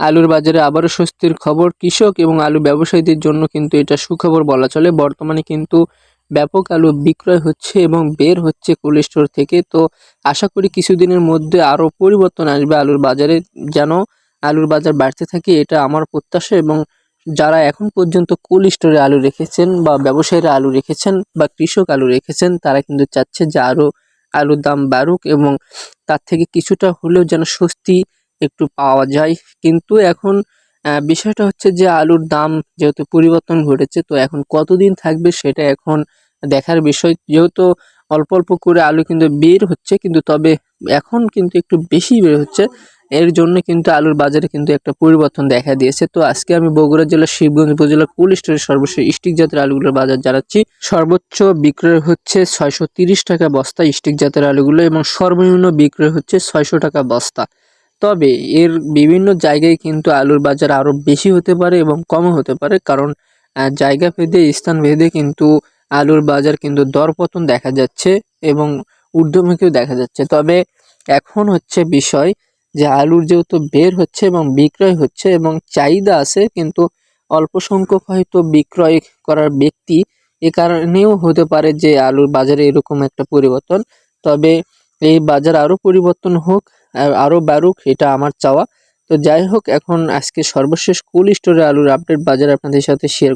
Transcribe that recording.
আলুর বাজারে আবারও স্বস্তির খবর। কৃষক এবং আলু ব্যবসায়ীদের জন্য কিন্তু এটা সুখবর বলা চলে। বর্তমানে কিন্তু ব্যাপক আলু বিক্রয় হচ্ছে এবং বের হচ্ছে কোল্ড স্টোর থেকে। তো আশা করি কিছুদিনের মধ্যে আরও পরিবর্তন আসবে আলুর বাজারে। যেন আলুর বাজার বাড়তে থাকে, এটা আমার প্রত্যাশা এবং যারা এখন পর্যন্ত কোল্ড স্টোরে আলু রেখেছেন বা ব্যবসায়ীরা আলু রেখেছেন বা কৃষক আলু রেখেছেন, তারা কিন্তু চাচ্ছে যে আরও আলুর দাম বাড়ুক এবং তার থেকে কিছুটা হলেও যেন স্বস্তি একটু পাওয়া যায়। কিন্তু এখন বিষয়টা হচ্ছে যে আলুর দাম যেহেতু পরিবর্তন ঘটেছে, তো এখন কতদিন থাকবে সেটা এখন দেখার বিষয়। যেহেতু অল্প অল্প করে আলু কিন্তু বের হচ্ছে, কিন্তু তবে এখন কিন্তু একটু বেশি বের হচ্ছে। এর জন্য কিন্তু আলুর বাজারে কিন্তু একটা পরিবর্তন দেখা দিয়েছে। তো আজকে আমি বগুড়া জেলার শিবগঞ্জ উপজেলার কোল্ড স্টোরের সর্বশেষ স্টিক জাতের আলুগুলোর বাজার জানাচ্ছি। সর্বোচ্চ বিক্রয় হচ্ছে ছয়শো টাকা বস্তা স্টিক জাতের আলুগুলো এবং সর্বনিম্ন বিক্রয় হচ্ছে ছয়শো টাকা বস্তা। তবে এর বিভিন্ন জায়গায় কিন্তু আলুর বাজার আরও বেশি হতে পারে এবং কমও হতে পারে। কারণ জায়গা ভেদে, স্থান ভেদে কিন্তু আলুর বাজার কিন্তু দরপতন দেখা যাচ্ছে এবং ঊর্ধ্বমুখীও দেখা যাচ্ছে। তবে এখন হচ্ছে বিষয় যে আলুর যেহেতু বের হচ্ছে এবং বিক্রয় হচ্ছে এবং চাহিদা আছে, কিন্তু অল্প সংখ্যক হয়তো বিক্রয় করার ব্যক্তি এ কারণেও হতে পারে যে আলুর বাজারে এরকম একটা পরিবর্তন। তবে এই বাজার আরও পরিবর্তন হোক আরও বাড়ুক, এটা আমার চাওয়া। তো যাই হোক, এখন আজকে সর্বশেষ কুল স্টোরে আলুর আপডেট বাজার আপনাদের সাথে শেয়ার